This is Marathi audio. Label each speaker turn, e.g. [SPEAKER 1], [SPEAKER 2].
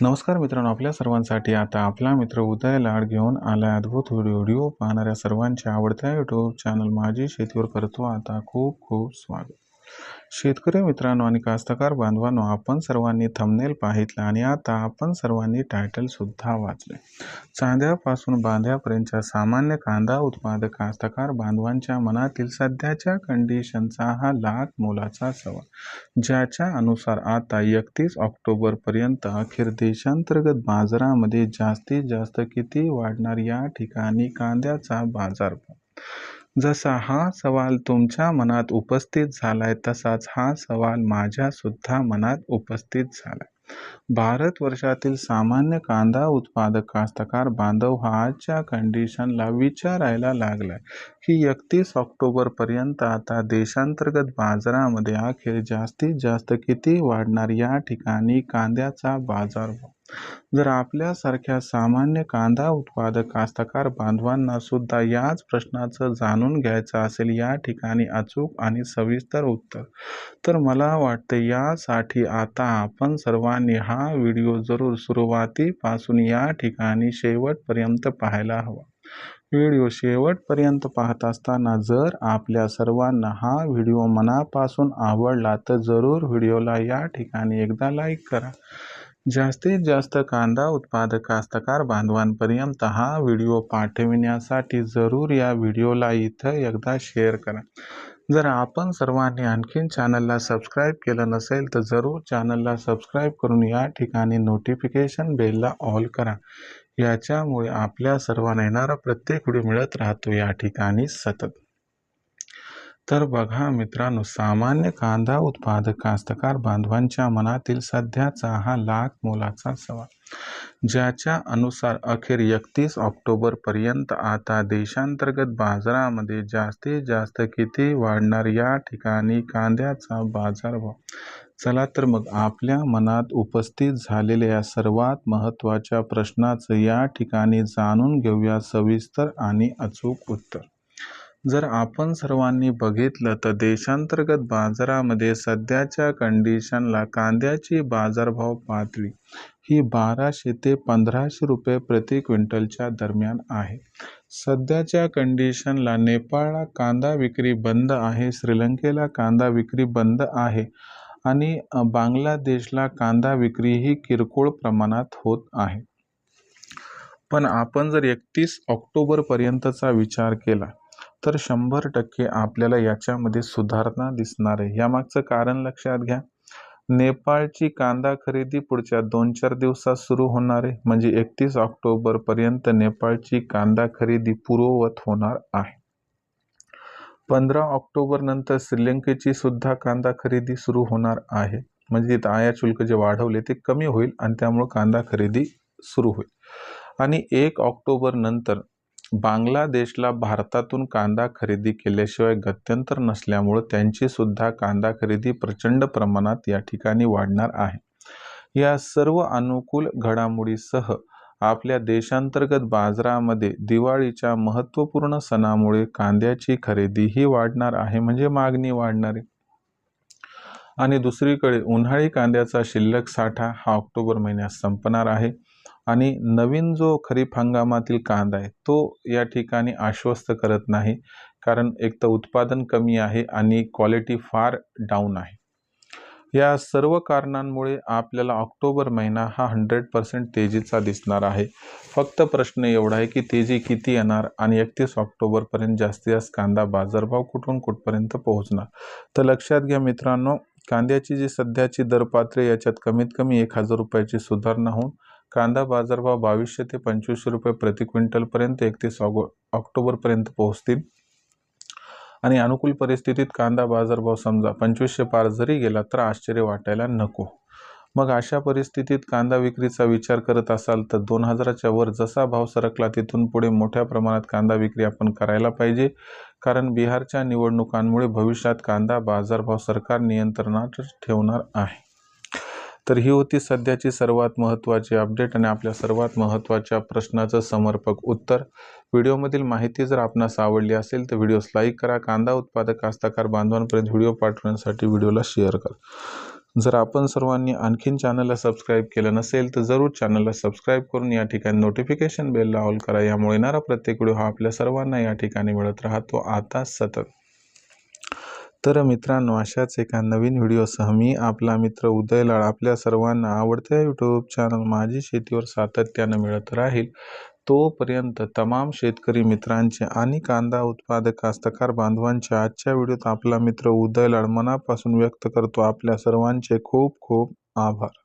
[SPEAKER 1] नमस्कार मित्रांनो आपल्या सर्वांसाठी आता आपला मित्र उदय लाड घेऊन आला अद्भुत व्हिडिओ व्हिडिओ पाहणाऱ्या सर्वांच्या आवडत्या यूट्यूब चॅनल माझी शेतीवर करतो. आता खूप खूप स्वागत. शेतकरी मित्रांनो आणि कास्तकार बांधवांनो आपण सर्वांनी थंबनेल पाहितला आणि आता आपण सर्वांनी टायटल सुद्धा वाचले चांद्यापासून बांध्यापर्यंतच्या सामान्य कांदा उत्पादक कास्तकार बांधवांच्या मनातील सध्याच्या कंडिशनचा हा लाख मोलाचा सवाल ज्याच्या अनुसार आता एकतीस ऑक्टोबरपर्यंत अखेर देशांतर्गत बाजारामध्ये जास्तीत जास्त किती वाढणार या ठिकाणी कांद्याचा बाजारभाव? जसा हा सवाल तुमच्या मनात उपस्थित झालाय तसाच हा सवाल माझ्या सुद्धा मनात उपस्थित झालाय. भारत वर्षातील सामान्य कांदा उत्पादक कास्तकार बांधव हा आजच्या कंडिशनला विचारायला लागलाय की एकतीस ऑक्टोबरपर्यंत आता देशांतर्गत बाजारामध्ये अखेर जास्तीत जास्त किती वाढणार या ठिकाणी कांद्याचा बाजारभाव जर आपल्यासारख्या सामान्य कांदा उत्पादक कास्तकार बांधवांना सुद्धा याच प्रश्नाचं जाणून घ्यायचं असेल या ठिकाणी अचूक आणि सविस्तर उत्तर तर मला वाटतं यासाठी आता आपण सर्वांनी हा व्हिडिओ जरूर सुरुवातीपासून या ठिकाणी शेवटपर्यंत पाहायला हवा. व्हिडिओ शेवटपर्यंत पाहत असताना जर आपल्या सर्वांना हा व्हिडिओ मनापासून आवडला तर जरूर व्हिडिओला या ठिकाणी एकदा लाईक करा. जास्तीत जास्त कांदा उत्पादक कास्तकार बांधवांपर्यंत हा व्हिडिओ पाठविण्यासाठी जरूर या व्हिडिओला इथं एकदा शेअर करा. जर आपण सर्वांनी आणखीन चॅनलला सबस्क्राईब केलं नसेल तर जरूर चॅनलला सबस्क्राईब करून या ठिकाणी नोटिफिकेशन बेलला ऑल करा. याच्यामुळे आपल्या सर्वांना येणारा प्रत्येक व्हिडिओ मिळत राहतो. या ठिकाणी सतत तर बघा मित्रांनो सामान्य कांदा उत्पादक कास्तकार बांधवांच्या मनातील सध्याचा हा लाख मोलाचा सवाल ज्याच्या अनुसार अखेर एकतीस ऑक्टोबरपर्यंत आता देशांतर्गत बाजारामध्ये जास्तीत जास्त किती वाढणार या ठिकाणी कांद्याचा बाजारभाव? चला तर मग आपल्या मनात उपस्थित झालेल्या या सर्वात महत्त्वाच्या प्रश्नाचं या ठिकाणी जाणून घेऊया सविस्तर आणि अचूक उत्तर. जर आपण सर्वांनी बघितलं तर देशांतर्गत बाजारामध्ये सध्याच्या कंडिशनला कांद्याची बाजारभाव पातळी ही बाराशे ते पंधराशे रुपये प्रति क्विंटलच्या दरम्यान आहे. सध्याच्या कंडिशनला नेपाळला कांदा विक्री बंद आहे श्रीलंकेला कांदा विक्री बंद आहे आणि बांगलादेशला कांदा विक्री ही किरकोळ प्रमाणात होत आहे. पण आपण जर एकतीस ऑक्टोबरपर्यंतचा विचार केला तर शंभर टक्के आपल्याला याच्यामध्ये सुधारणा दिसणार आहे. यामागचं कारण लक्षात घ्या. नेपाळची कांदा खरेदी पुढच्या दोन चार दिवसात सुरू होणार आहे. म्हणजे एकतीस ऑक्टोबरपर्यंत नेपाळची कांदा खरेदी पूर्ववत होणार आहे. पंधरा ऑक्टोबर नंतर श्रीलंकेची सुद्धा कांदा खरेदी सुरू होणार आहे. म्हणजे तिथं आयात शुल्क जे वाढवले ते कमी होईल आणि त्यामुळे कांदा खरेदी सुरू होईल. आणि एक ऑक्टोबर नंतर बांगलादेशला भारतातून कांदा खरेदी केल्याशिवाय गत्यंतर नसल्यामुळं त्यांची सुद्धा कांदा खरेदी प्रचंड प्रमाणात या ठिकाणी वाढणार आहे. या सर्व अनुकूल घडामोडीसह आपल्या देशांतर्गत बाजारामध्ये दिवाळीच्या महत्त्वपूर्ण सणामुळे कांद्याची खरेदी ही वाढणार आहे म्हणजे मागणी वाढणार. आहे आणि दुसरीकडे उन्हाळी कांद्याचा शिल्लक साठा हा ऑक्टोबर महिन्यात संपणार आहे. आणि नवीन जो खरीप हंगामातील कांदा आहे तो या ठिकाणी आश्वस्त करत नाही. कारण एक तर उत्पादन कमी आहे आणि क्वालिटी फार डाऊन आहे. या सर्व कारणांमुळे आपल्याला ऑक्टोबर महिना हा हंड्रेड पर्सेंट तेजीचा दिसणार आहे. फक्त प्रश्न एवढा आहे की तेजी किती येणार आणि एकतीस ऑक्टोबरपर्यंत जास्तीत जास्त कांदा बाजारभाव कुठून कुठपर्यंत पोहोचणार? तर लक्षात घ्या मित्रांनो कांद्याची जी सध्याची दरपात्री याच्यात कमीत कमी एक हजार रुपयाची सुधारणा होऊन कांदा बाजारभाव बावीसशे ते पंचवीसशे रुपये प्रति क्विंटलपर्यंत एकतीस ऑगो ऑक्टोबरपर्यंत पोहोचतील. आणि अनुकूल परिस्थितीत कांदा बाजारभाव समजा पंचवीसशे पार जरी गेला तर आश्चर्य वाटायला नको. मग अशा परिस्थितीत कांदा विक्रीचा विचार करत असाल तर दोन हजाराच्या वर जसा भाव सरकला तिथून पुढे मोठ्या प्रमाणात कांदा विक्री आपण करायला पाहिजे. कारण बिहारच्या निवडणुकांमुळे भविष्यात कांदा बाजारभाव सरकार नियंत्रणात ठेवणार आहे. तर ही होती सध्याची सर्वात महत्त्वाची अपडेट आणि आपल्या सर्वात महत्त्वाच्या प्रश्नाचं समर्पक उत्तर. व्हिडिओमधील माहिती जर आपणास आवडली असेल तर व्हिडिओस लाईक करा कांदा उत्पादक कास्ताकार बांधवांपर्यंत व्हिडिओ पाठवण्यासाठी व्हिडिओला शेअर करा. जर आपण सर्वांनी आणखीन चॅनलला सबस्क्राईब केलं नसेल तर जरूर चॅनलला सबस्क्राईब करून या ठिकाणी नोटिफिकेशन बेलला ऑल करा. यामुळे येणारा प्रत्येक व्हिडिओ हा आपल्या सर्वांना या ठिकाणी मिळत राहतो. आता सतत. तर मित्रांनो अशाच एका नवीन व्हिडिओसह मी आपला मित्र उदयलाळ आपल्या सर्वांना आवडत्या यूट्यूब चॅनल माझी शेतीवर सातत्यानं मिळत राहील. तोपर्यंत तमाम शेतकरी मित्रांचे आणि कांदा उत्पादक कास्तकार बांधवांच्या आजच्या व्हिडिओत आपला मित्र उदय लाड मनापासून व्यक्त करतो. आपल्या सर्वांचे खूप खूप आभार.